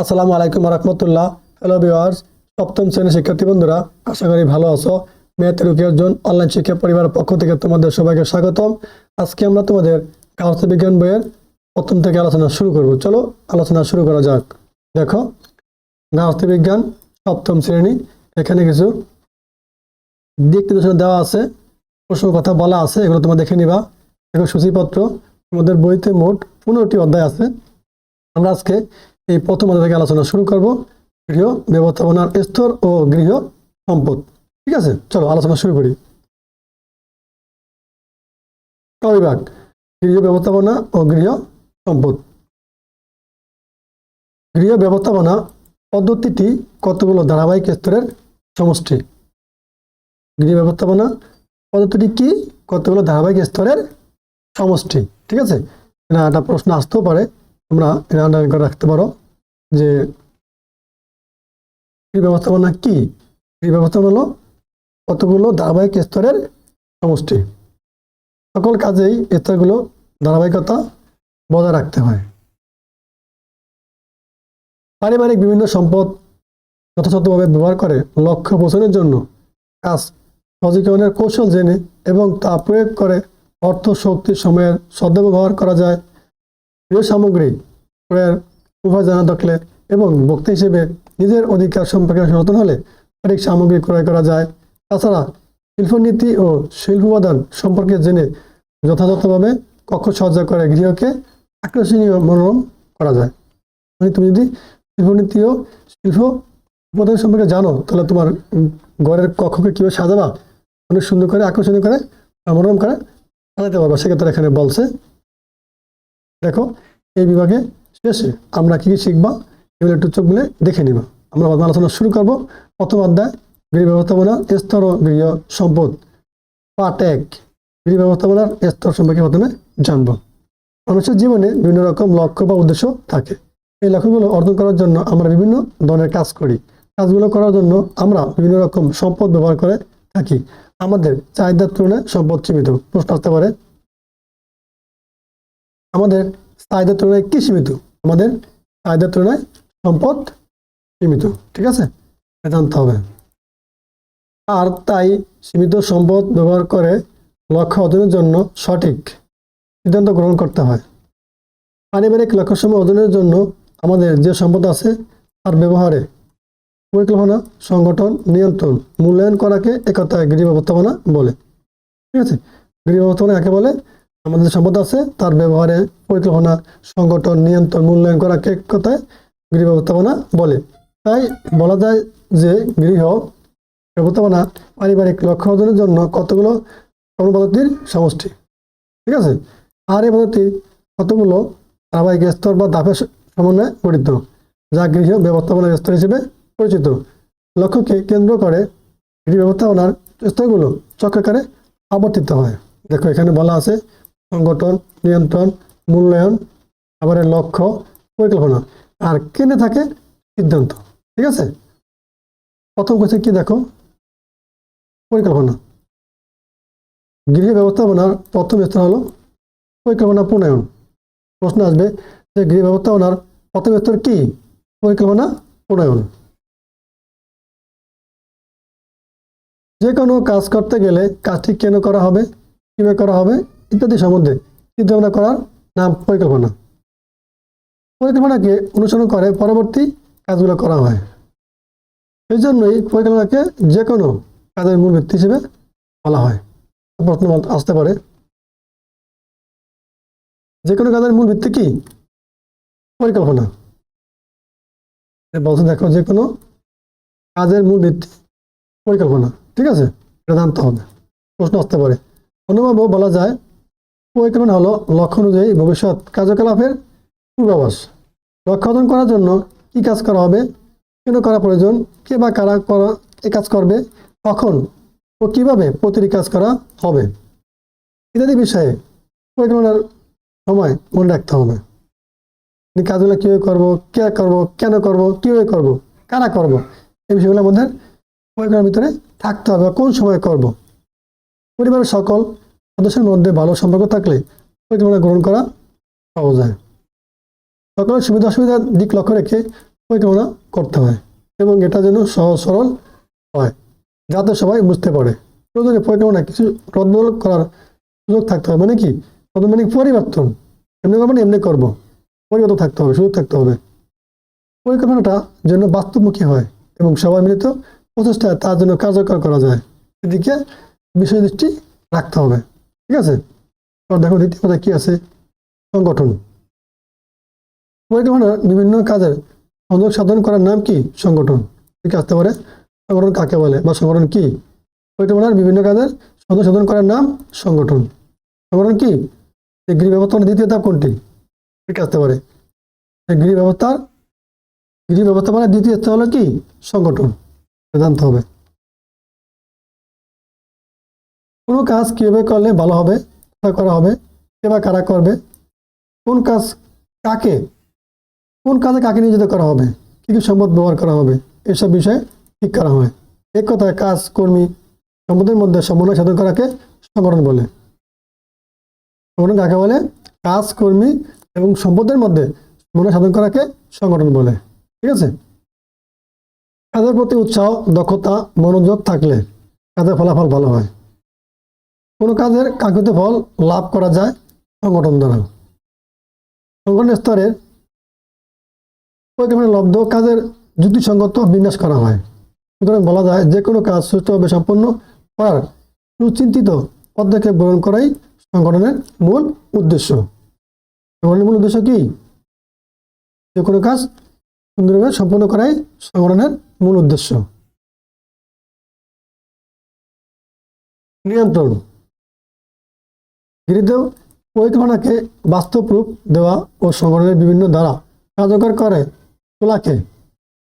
আসসালামু আলাইকুম রহমতুল্লাহ। Hello viewers সপ্তম শ্রেণির শিক্ষার্থী বন্ধুরা, আশা করি ভালো আছো। মেয়েতে রুকিয়ার জন অনলাইন শিক্ষা পরিবারের পক্ষ থেকে তোমাদের সবাইকে স্বাগতম। আজকে আমরা তোমাদের গার্হস্থ্য বিজ্ঞান বইয়ের প্রথম থেকে আলোচনা শুরু করব। চলো আলোচনা শুরু করা যাক। দেখো, গার্হস্থ্য বিজ্ঞান, সপ্তম শ্রেণি, এখানে কিছু দিক নির্দেশনা দেওয়া আছে, প্রশ্ন কথা বলা আছে, এগুলো তোমরা দেখে নিবা। দেখো, সূচিপত্র, তোমাদের বইতে মোট পনেরোটি অধ্যায় আছে। আমরা আজকে এই প্রথম অধ্যায় থেকে আলোচনা শুরু করব। গৃহ ব্যবস্থাপনার স্তর ও গৃহ সম্পদ। ঠিক আছে? চলো আলোচনা শুরু করি। ক বিভাগ, গৃহ ব্যবস্থাপনা ও গৃহ সম্পদ। গৃহ ব্যবস্থাপনা পদ্ধতিটি কতগুলো ধারাবাহিক স্তরের সমষ্টি? গৃহ ব্যবস্থাপনা পদ্ধতিটি কি? কতগুলো ধারাবাহিক স্তরের সমষ্টি? ঠিক আছে? না, একটা প্রশ্ন আসতেও পারে। তোমরা এটা করে রাখতে পারো। যে এই ব্যবস্থাপনা কি? এই ব্যবস্থাপনা হলো কতগুলো ধারাবাহিক স্তরের সমষ্টি। সকল কাজেই স্তরগুলো ধারাবাহিকতা বজায় রাখতে হয়। পারিবারিক বিভিন্ন সম্পদ যথাযথভাবে ব্যবহার করে লক্ষ্য পৌঁছানোর জন্য কাজ সজ্জীকরণের কৌশল জেনে এবং তা প্রয়োগ করে অর্থ, শক্তি, সময়ের সদ্ব্যবহার করা যায়। প্রিয় সামগ্রী, ক্রয়ের উভয় জানা থাকলে এবং ভক্তি হিসেবে নিজের অধিকার সম্পর্কে সচেতন হলে সঠিক সামগ্রী ক্রয় করা যায়। তাছাড়া শিল্পনীতি ও শিল্প উপাদান সম্পর্কে জেনে যথাযথভাবে কক্ষ সজ্জা করে গৃহকে আকর্ষণীয় মনোরম করা যায়। মানে তুমি যদি শিল্পনীতি ও শিল্প উপাদান সম্পর্কে জানো, তাহলে তোমার ঘরের কক্ষকে কীভাবে সাজাবা অনেক সুন্দর করে, আকর্ষণীয় করে মনোরম করে, সাজাতে পারবা। সেক্ষেত্রে এখানে বলছে, দেখো, এই বিভাগে শেষে আমরা কি কি শিখবা? এগুলো একটু চোখ মিলে দেখে নিবা। আমরা আলোচনা শুরু করব। প্রথম অধ্যায়, গৃহ ব্যবস্থাপনা, স্তর ও গৃহ সম্পদ। পার্ট এক, গৃহ ব্যবস্থাপনার স্তর সম্পর্কে প্রথমে জানব। মানুষের জীবনে বিভিন্ন রকম লক্ষ্য বা উদ্দেশ্য থাকে। এই লক্ষ্যগুলো অর্জন করার জন্য আমরা বিভিন্ন ধরনের কাজ করি। কাজগুলো করার জন্য আমরা বিভিন্ন রকম সম্পদ ব্যবহার করে থাকি। আমাদের চাহিদার তুলনায় সম্পদ সীমিত। প্রশ্ন আসতে পারে, আমাদের চাহিদার তুলনায় কি সীমিত? আমাদের চাহিদার তুলনায় সম্পদ সীমিত, ঠিক আছে? জানতে হবে। আর তাই সীমিত সম্পদ ব্যবহার করে লক্ষ্য অর্জনের জন্য সঠিক সিদ্ধান্ত গ্রহণ করতে হয়। পারিবারিক লক্ষ্যসমূহ অর্জনের জন্য আমাদের যে সম্পদ আছে তার ব্যবহারে পরিকল্পনা, সংগঠন, নিয়ন্ত্রণ, মূল্যায়ন করাকে একতায় গৃহ ব্যবস্থাপনা বলে, ঠিক আছে? গৃহ ব্যবস্থাপনা একে বলে আমাদের সম্পদ আছে, তার ব্যবহারে পরিকল্পনা, সংগঠন, নিয়ন্ত্রণ, মূল্যায়ন করাকে কথায় গৃহ ব্যবস্থাপনা বলে। তাই বলা যায় যে গৃহ ব্যবস্থাপনা পারিবারিক লক্ষ্য অর্জনের জন্য কতগুলো কর্মপদ্ধতির সমষ্টি? ঠিক আছে? আর এই পদ্ধতি কতগুলো ধারাবাহিক স্তর বা ধাপের সমন্বয়ে গঠিত, যা গৃহ ব্যবস্থাপনার স্তর হিসেবে পরিচিত? লক্ষ্যকে কেন্দ্র করে গৃহ ব্যবস্থাপনার স্তরগুলো চক্রাকারে আবর্তিত হয়। দেখো এখানে বলা আছে সংগঠন, নিয়ন্ত্রণ, মূল্যায়ন আবার লক্ষ্য, পরিকল্পনা। আর কেনে থাকে সিদ্ধান্ত, ঠিক আছে? প্রথম কথা কি দেখো? পরিকল্পনা। গৃহ ব্যবস্থাপনার প্রথম স্তর হলো পরিকল্পনা প্রণয়ন। প্রশ্ন আসবে যে গৃহ ব্যবস্থাপনার প্রথম স্তর কি? পরিকল্পনা প্রণয়ন। যে কোনো কাজ করতে গেলে কাজটি কেন করা হবে, কীভাবে করা হবে ইত্যাদি সম্বন্ধে চিন্তাভাবনা করার নাম পরিকল্পনা। পরিকল্পনাকে অনুসরণ করে পরবর্তী কাজগুলো করা হয়। এই জন্যই পরিকল্পনাকে যে কোনো কাজের মূল ভিত্তি হিসেবে বলা হয়। প্রশ্ন আসতে পারে। যে কোনো কাজের মূল ভিত্তি কি? পরিকল্পনা। বলছে দেখো যে কোনো কাজের মূল ভিত্তি পরিকল্পনা। ঠিক আছে? এটা হবে। প্রশ্ন আসতে পারে। অন্যভাবেও বলা যায় পরিকল্পনা হলো লক্ষ্য অনুযায়ী ভবিষ্যৎ। কার্যকলাপের পূর্বাভাস। লক্ষ্য অর্জন করার জন্য কী কাজ করা হবে, কেন করা প্রয়োজন, কে বা কারা করা, এ কাজ করবে, কখন ও কীভাবে প্রতিটি কাজ করা হবে। ইত্যাদি বিষয়ে পরিকল্পনার সময় মনে রাখতে হবে। কাজগুলো কীভাবে করব, কে করব, কেন করব, কীভাবে করব, কারা করব, এই বিষয়গুলো আমাদের পরিকল্পনার ভিতরে থাকতে হবে কোন সময় করব। পরিবারের সকল সদস্যের মধ্যে ভালো সম্পর্ক থাকলে পরিকল্পনা গ্রহণ করা সহজ হয়। সকলের সুবিধা অসুবিধার দিক লক্ষ্য রেখে পরিকল্পনা করতে হয় এবং এটা যেন সহজ, সরল হয়, যাতে সবাই বুঝতে পারে। প্রয়োজনে পরিকল্পনা কিছু রদবদল করার সুযোগ থাকতে হবে। মানে কি? মানে পরিবর্তন। এমনি করব এমনি করব। পরিবর্তন থাকতে হবে, সুযোগ থাকতে হবে। পরিকল্পনাটা যেন বাস্তবমুখী হয় এবং সবাই মিলিত প্রচেষ্টায় তার জন্য কার্যকর করা যায়। এদিকে বিষয় দৃষ্টি রাখতে হবে। ঠিক আছে? দেখো দ্বিতীয় কথা কি আছে? সংগঠন। পরিকল্পনার বিভিন্ন কাজের সংযোগ সাধন করার নাম কি? সংগঠন। ঠিক আসতে পারে। সংগঠন কাকে বলে বা সংগঠন কি? পরিকল্পনার বিভিন্ন কাজের সংযোগ সাধন করার নাম সংগঠন। সংগঠন কি? গৃহ ব্যবস্থাপনার দ্বিতীয় ধাপ কোনটি? ঠিক আসতে পারে। গৃহ ব্যবস্থার গৃহ ব্যবস্থাপনার দ্বিতীয় স্তর হলো কি? সংগঠন। জানতে হবে। কোনো কাজ কীভাবে করলে ভালো হবে কোথায় করা হবে কে বা কারা করবে, কোন কাজ কাকে, কোন কাজে কাকে নিয়োজিত করা হবে, কী কী সম্পদ ব্যবহার করা হবে, এসব বিষয়ে ঠিক করা হয়। এক কথায় কাজ, কর্মী সম্পদের মধ্যে সমন্বয় সাধন করাকে সংগঠন বলে। সংগঠন কাকে বলে? কাজ, কর্মী এবং সম্পদের মধ্যে সমন্বয় সাধন করাকে সংগঠন বলে। ঠিক আছে? কাজের প্রতি উৎসাহ, দক্ষতা, মনোযোগ থাকলে কাজের ফলাফল ভালো হয়। কোনো কাজের কাঙ্ক্ষিত ফল লাভ করা যায় সংগঠন দ্বারা। সংগঠন স্তরে লব্ধ কাজের যুক্তিসঙ্গত বিন্যাস করা হয়। সুতরাং বলা যায়, যে কোনো কাজ সুষ্ঠুভাবে সম্পন্ন করার সুচিন্তিত পদক্ষেপ গ্রহণ করাই সংগঠনের মূল উদ্দেশ্য। সংগঠনের মূল উদ্দেশ্য কি? যে কোনো কাজ সুন্দরভাবে সম্পন্ন করাই সংগঠনের মূল উদ্দেশ্য। নিয়ন্ত্রণ। গৃহীত পরিকল্পনাকে বাস্তব রূপ দেওয়া ও সংগঠনের বিভিন্ন দ্বারা কার্যকর করে তোলাকে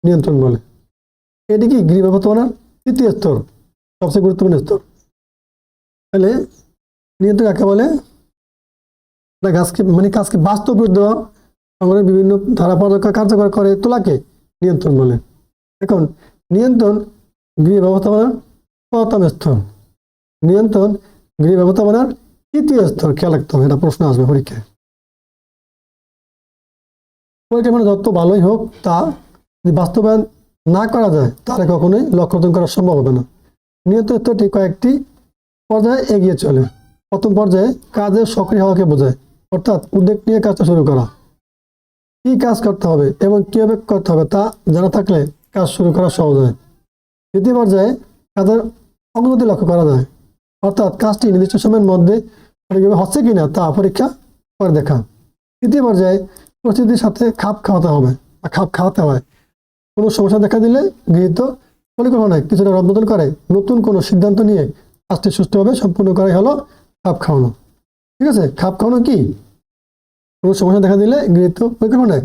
নিয়ন্ত্রণ বলে। এটি কি গৃহ ব্যবস্থাপনার তৃতীয় স্তর, সবচেয়ে গুরুত্বপূর্ণ স্তর? তাহলে নিয়ন্ত্রণ কাকে বলে? গাছকে মানে কাজকে বাস্তব রূপ দেওয়া, সংগঠনের বিভিন্ন ধারা কার্যকর করে তোলাকে নিয়ন্ত্রণ বলে। এখন নিয়ন্ত্রণ গৃহ ব্যবস্থাপনার প্রথম স্তর। নিয়ন্ত্রণ গৃহ ব্যবস্থাপনার তৃতীয় স্তর খেয়াল রাখতে হবে এটা প্রশ্ন আসবে পরীক্ষায় পরিকল্পনা যত ভালোই হোক তা যদি বাস্তবায়ন না করা যায় তাহলে কখনোই লক্ষ্য অর্জন করা সম্ভব হবে না নিয়ন্ত্রণ স্তরটি কয়েকটি পর্যায়ে এগিয়ে চলে প্রথম পর্যায়ে কাজের সক্রিয় হওয়াকে বোঝায় অর্থাৎ উদ্যোগ নিয়ে কাজটা শুরু করা কি কাজ করতে হবে এবং কীভাবে করতে হবে তা জানা থাকলে কাজ শুরু করা সহজ হয় দ্বিতীয় পর্যায়ে কাজের অগ্রগতি লক্ষ্য করা যায় অর্থাৎ কাজটি নির্দিষ্ট সময়ের মধ্যে সঠিকভাবে হচ্ছে কিনা তা পরীক্ষা করে দেখা তৃতীয় পর্যায়ে পরিস্থিতির সাথে খাপ খাওয়াতে হবে। বা খাপ খাওয়াতে হয়। কোনো সমস্যা দেখা দিলে গৃহীত পরিকল্পনায় কিছুটা রদবদল করে, নতুন কোনো সিদ্ধান্ত নিয়ে কাজটি সুষ্ঠুভাবে সম্পূর্ণ করাই হলো খাপ খাওয়ানো। ঠিক আছে? খাপ খাওয়ানো কি? কোনো সমস্যা দেখা দিলে গৃহীত পরিকল্পনায়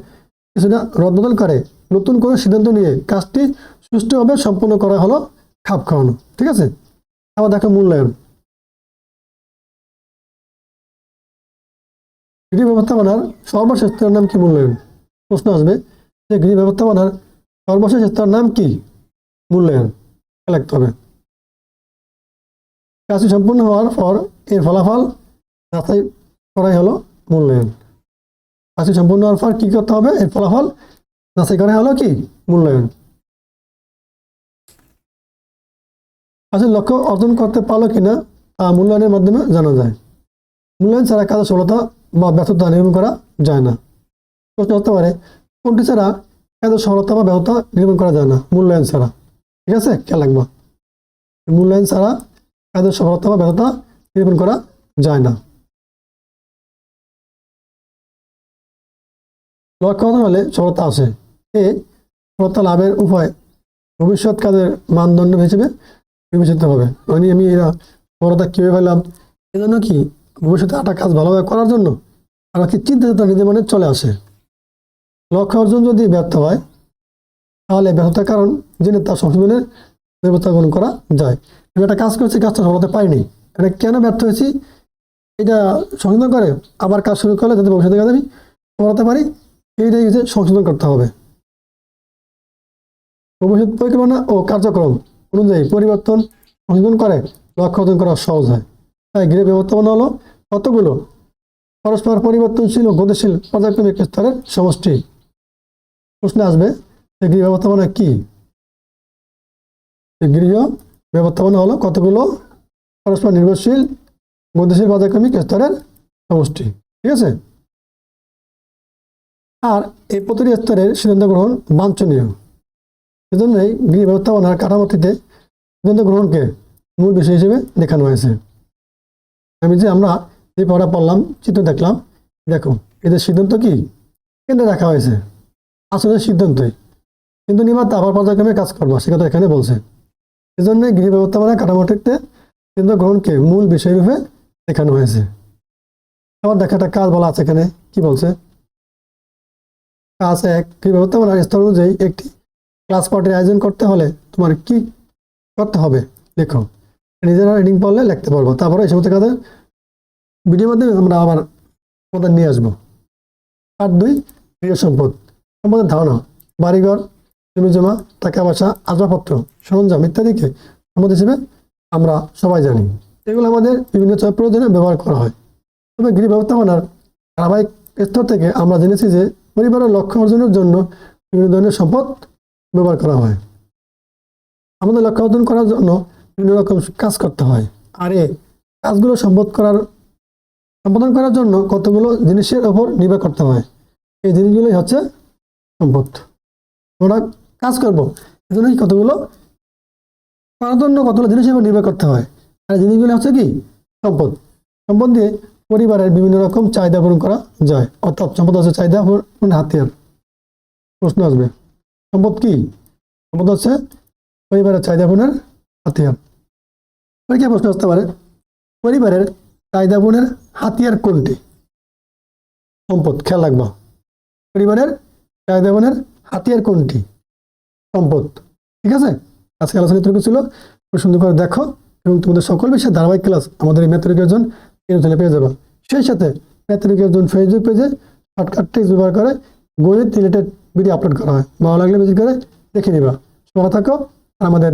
কিছুটা রদবদল করে, নতুন কোনো সিদ্ধান্ত নিয়ে কাজটি সুষ্ঠুভাবে সম্পূর্ণ করা হলো খাপ খাওয়ানো। ঠিক আছে? আবার দেখো মূল্যায়ন। গৃহ ব্যবস্থাপনার সর্বশেষ স্তরের নাম কি মূল্যায়ন? প্রশ্ন আসবে, যে গৃহ ব্যবস্থাপনার সর্বশেষ স্তরের নাম কি মূল্যায়ন? লিখতে হবে। কাজটি সম্পূর্ণ হওয়ার পর এর ফলাফল যাচাই করাই হলো মূল্যায়ন। কাজটি সম্পূর্ণ হওয়ার পর কি করতে হবে? এর ফলাফল যাচাই করাই হলো কি মূল্যায়ন। কাজের লক্ষ্য অর্জন করতে পারল কিনা তা মূল্যায়নের মাধ্যমে জানা যায়। মূল্যায়ন ছাড়া কাজের সফলতা বা ব্যর্থতা নির্মূল করা যায় না। প্রশ্ন হতে পারে, কোনটি ছাড়া কাজের সফলতা বা ব্যর্থতা নির্মূল করা যায় না? মূল্যায়ন ছাড়া। ঠিক আছে? খেয়াল রাখব। মূল্যায়ন ছাড়া কাজের সফলতা বা ব্যর্থতা নির্মূল করা যায় না। লক্ষ্য অর্জন হলে সফলতা আসে এ সফলতা লাভের উপায় ভবিষ্যৎ কাজের মানদণ্ড হিসেবে বিবেচিত হবে। মানে আমি এরা সফলতা কীভাবে পেলাম? এজন্য কি ভবিষ্যতে একটা কাজ ভালোভাবে করার জন্য, আর কি চিন্তা চেতনা নিজের মনে চলে আসে। লক্ষ্য অর্জন যদি ব্যর্থ হয়, তাহলে ব্যর্থতার কারণ জেনে তার সংশোধনের ব্যবস্থা গ্রহণ করা যায়। আমি একটা কাজ করছি, কাজটা সফলতা পাইনি। এটা কেন ব্যর্থ হয়েছি? এটা সংশোধন করে, আবার কাজ শুরু করলে যাতে ভবিষ্যতে কাজ আমি পারি, এইটাই হচ্ছে সংশোধন করতে হবে। ভবিষ্যৎ পরিকল্পনা ও কার্যক্রম অনুযায়ী পরিবর্তন সংশোধন করে, লক্ষ্য অর্জন করা সহজ হয়। গৃহ ব্যবস্থাপনা হলো কতগুলো? পরস্পর পরিবর্তনশীল ও গতিশীল পর্যায়ক্রমিক স্তরের সমষ্টি। প্রশ্নে আসবে গৃহ ব্যবস্থাপনা কি? গৃহ ব্যবস্থাপনা হলো কতগুলো? পরস্পর নির্ভরশীল, গতিশীল পর্যায়ক্রমিক স্তরের সমষ্টি। ঠিক আছে? আর এই প্রতিটি স্তরের সিদ্ধান্ত গ্রহণ বাঞ্ছনীয়। সেজন্যই গৃহ ব্যবস্থাপনার কাঠামোটিতে সিদ্ধান্ত গ্রহণকে মূল বিষয় হিসেবে দেখানো হয়েছে। আমি যে আমরা যে পড়া পড়লাম, চিত্র দেখলাম, দেখো, এদের সিদ্ধান্ত কি? কেন্দ্রে রাখা হয়েছে? আসলে সিদ্ধান্তই। কিন্তু নির্মাতা আবার পর্যায়ক্রমে কাজ করব, সে কথা এখানে বলছে। এজন্য গৃহ ব্যবস্থাপনা কাঠামোটিতে কেন্দ্র গ্রহণকে মূল বিষয় রূপে দেখানো হয়েছে। আবার দেখা একটা কাজ বলা আছে এখানে, কি বলছে? কাজ এক, গৃহ ব্যবস্থাপনার স্তর অনুযায়ী একটি ক্লাস পার্টির আয়োজন করতে হলে তোমার কি করতে হবে? দেখো। নিজেরা রিডিং পড়লে লিখতে পারব। তারপরে এই সমস্ত কাজে ভিডিওর মাধ্যমে আমরা আবার আমাদের নিয়ে আসব। আর দুই, প্রিয় সম্পদ। সম্পদের ধারণা। বাড়িঘর জমি জমা টাকা পয়সা, আসবাবপত্র, সরঞ্জাম ইত্যাদিকে সম্পদ হিসেবে আমরা সবাই জানি। এগুলো আমাদের বিভিন্ন প্রয়োজনে ব্যবহার করা হয়। তবে গৃহ ব্যবস্থাপনার ধারাবাহিক স্তর থেকে আমরা জেনেছি যে পরিবারের লক্ষ্য অর্জনের জন্য বিভিন্ন ধরনের সম্পদ ব্যবহার করা হয়। আমাদের লক্ষ্য অর্জন করার জন্য বিভিন্ন রকম কাজ করতে হয়। আর এই কাজগুলো সম্পদ করার, সম্পাদন করার জন্য কতগুলো জিনিসের ওপর নির্ভর করতে হয়। এই জিনিসগুলোই হচ্ছে সম্পদ। আমরা কাজ করব এজন্য কতগুলো, করার জন্য কতগুলো জিনিসের উপর নির্ভর করতে হয়। আর জিনিসগুলো হচ্ছে কি? সম্পদ। সম্পদ দিয়ে পরিবারের বিভিন্ন রকম চাহিদা পূরণ করা যায়। অর্থাৎ সম্পদ হচ্ছে চাহিদা পূরণ হাতিয়ার। প্রশ্ন আসবে, সম্পদ কি? সম্পদ হচ্ছে পরিবারের চাহিদা পূরণের হাতিয়ার পরীক্ষায় প্রশ্ন আসতে পারে। পরিবারের চাহিদা পূরণের হাতিয়ার কোনটি? সম্পদ, খেয়াল রাখবা। পরিবারের চাহিদা পূরণের হাতিয়ার কোনটি? সম্পদ। ঠিক আছে? আজকে আলোচনা এতটুকু ছিল। সুন্দর করে দেখো এবং তোমাদের সকল বিষয়ে ধারাবাহিক ক্লাস আমাদের এই ম্যাথরিকের জন চ্যানেলে পেয়ে যাবে। সেই সাথে ম্যাথরিকের জন ফেসবুক পেজে শর্টকাট টিক্স ব্যবহার করে গণিত রিলেটেড ভিডিও আপলোড করা হয়। ভালো লাগলে ভিজিট করে দেখে নিবা। ভালো থাকো। আমাদের